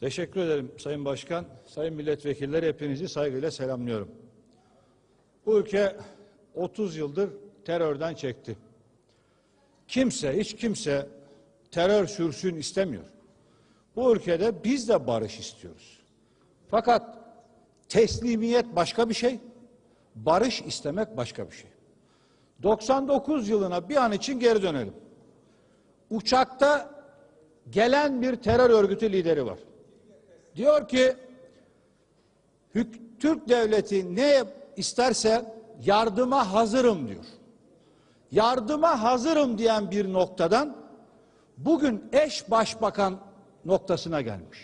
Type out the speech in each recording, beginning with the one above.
Teşekkür ederim Sayın Başkan. Sayın milletvekilleri hepinizi saygıyla selamlıyorum. Bu ülke 30 yıldır terörden çekti. Kimse, hiç kimse terör sürsün istemiyor. Bu ülkede biz de barış istiyoruz. Fakat teslimiyet başka bir şey, barış istemek başka bir şey. 99 yılına bir an için geri dönelim. Uçakta gelen bir terör örgütü lideri var. Diyor ki Türk devleti ne isterse yardıma hazırım diyor. Yardıma hazırım diyen bir noktadan bugün eş başbakan noktasına gelmiş.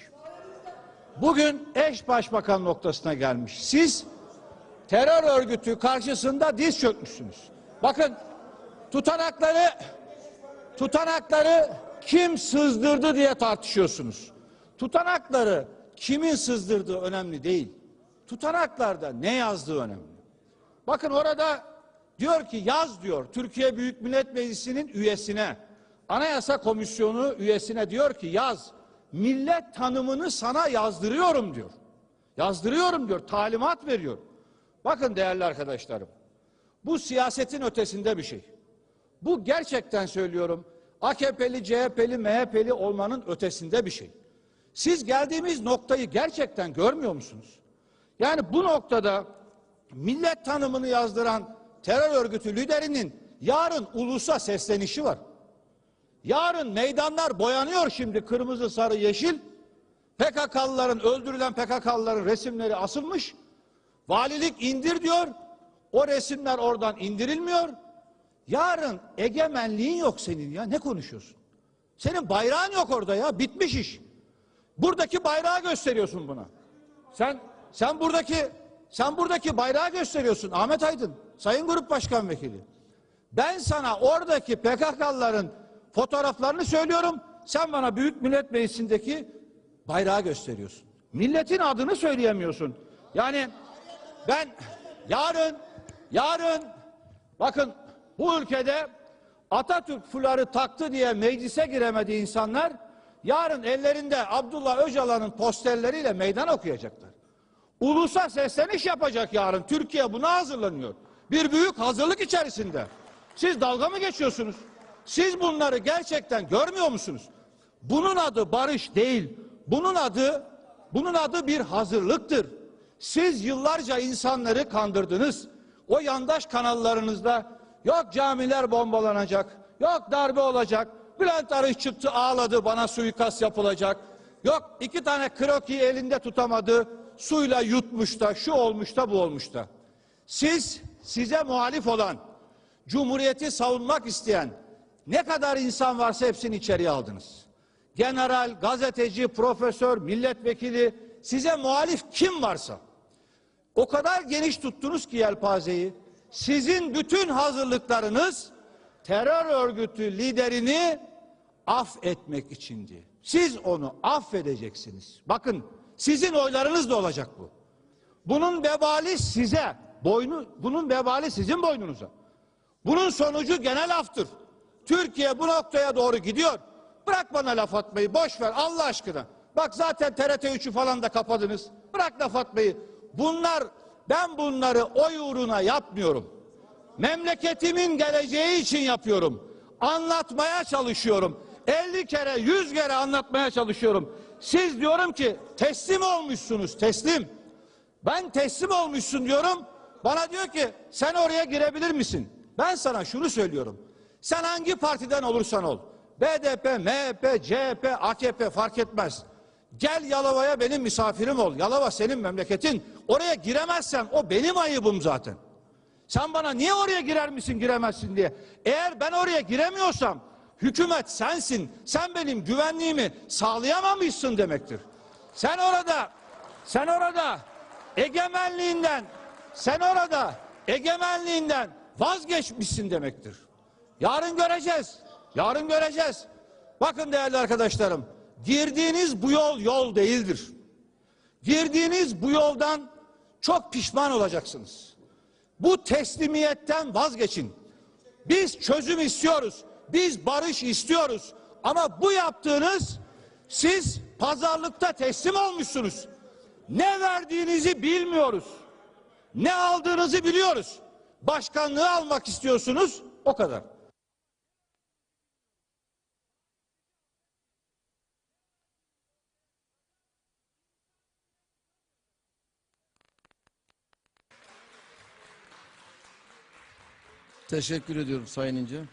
Bugün eş başbakan noktasına gelmiş. Siz terör örgütü karşısında diz çökmüşsünüz. Bakın tutanakları tutanakları kim sızdırdı diye tartışıyorsunuz. Tutanakları kimin sızdırdığı önemli değil. Tutanaklarda ne yazdığı önemli. Bakın orada diyor ki yaz diyor Türkiye Büyük Millet Meclisi'nin üyesine Anayasa Komisyonu üyesine diyor ki yaz millet tanımını sana yazdırıyorum diyor. Yazdırıyorum diyor talimat veriyor. Bakın değerli arkadaşlarım bu siyasetin ötesinde bir şey. Bu gerçekten söylüyorum AKP'li, CHP'li, MHP'li olmanın ötesinde bir şey. Siz geldiğimiz noktayı gerçekten görmüyor musunuz? Yani bu noktada millet tanımını yazdıran terör örgütü liderinin yarın ulusa seslenişi var. Yarın meydanlar boyanıyor şimdi kırmızı, sarı, yeşil. PKK'lıların, öldürülen PKK'lıların resimleri asılmış. Valilik indir diyor. O resimler oradan indirilmiyor. Yarın egemenliğin yok senin ya. Ne konuşuyorsun? Senin bayrağın yok orada ya. Bitmiş iş. Buradaki bayrağı gösteriyorsun buna. Sen sen buradaki sen buradaki bayrağı gösteriyorsun Ahmet Aydın, Sayın Grup Başkan Vekili. Ben sana oradaki PKK'lıların fotoğraflarını söylüyorum. Sen bana Büyük Millet Meclisi'ndeki bayrağı gösteriyorsun. Milletin adını söyleyemiyorsun. Yani ben yarın yarın bakın bu ülkede Atatürk fuları taktı diye meclise giremedi insanlar yarın ellerinde Abdullah Öcalan'ın posterleriyle meydan okuyacaklar. Ulusa sesleniş yapacak yarın. Türkiye buna hazırlanıyor. Bir büyük hazırlık içerisinde. Siz dalga mı geçiyorsunuz? Siz bunları gerçekten görmüyor musunuz? Bunun adı barış değil. Bunun adı bunun adı bir hazırlıktır. Siz yıllarca insanları kandırdınız. O yandaş kanallarınızda yok camiler bombalanacak, yok darbe olacak. Bülent Arıç çıktı ağladı bana suikast yapılacak. Yok iki tane kroki elinde tutamadı. Suyla yutmuş da şu olmuş da bu olmuş da. Siz size muhalif olan, cumhuriyeti savunmak isteyen ne kadar insan varsa hepsini içeriye aldınız. General, gazeteci, profesör, milletvekili size muhalif kim varsa o kadar geniş tuttunuz ki yelpazeyi. Sizin bütün hazırlıklarınız terör örgütü liderini affetmek içindi. Siz onu affedeceksiniz. Bakın sizin oylarınız da olacak bu. Bunun vebali size. Boynu, bunun vebali sizin boynunuza. Bunun sonucu genel aftır. Türkiye bu noktaya doğru gidiyor. Bırak bana laf atmayı boş ver Allah aşkına. Bak zaten TRT 3'ü falan da kapadınız. Bırak laf atmayı. Bunlar ben bunları oy uğruna yapmıyorum. Memleketimin geleceği için yapıyorum. Anlatmaya çalışıyorum. 50 kere 100 kere anlatmaya çalışıyorum. Siz diyorum ki teslim olmuşsunuz teslim. Ben teslim olmuşsun diyorum. Bana diyor ki sen oraya girebilir misin? Ben sana şunu söylüyorum. Sen hangi partiden olursan ol. BDP, MHP, CHP, AKP fark etmez. Gel Yalova'ya benim misafirim ol. Yalova senin memleketin. Oraya giremezsen o benim ayıbım zaten. Sen bana niye oraya girer misin giremezsin diye. Eğer ben oraya giremiyorsam hükümet sensin. Sen benim güvenliğimi sağlayamamışsın demektir. Sen orada sen orada egemenliğinden sen orada egemenliğinden vazgeçmişsin demektir. Yarın göreceğiz. Yarın göreceğiz. Bakın değerli arkadaşlarım, girdiğiniz bu yol yol değildir. Girdiğiniz bu yoldan çok pişman olacaksınız. Bu teslimiyetten vazgeçin. Biz çözüm istiyoruz. Biz barış istiyoruz. Ama bu yaptığınız Siz pazarlıkta teslim olmuşsunuz. Ne verdiğinizi bilmiyoruz. Ne aldığınızı biliyoruz. Başkanlığı almak istiyorsunuz. O kadar. Teşekkür ediyorum Sayın İnce.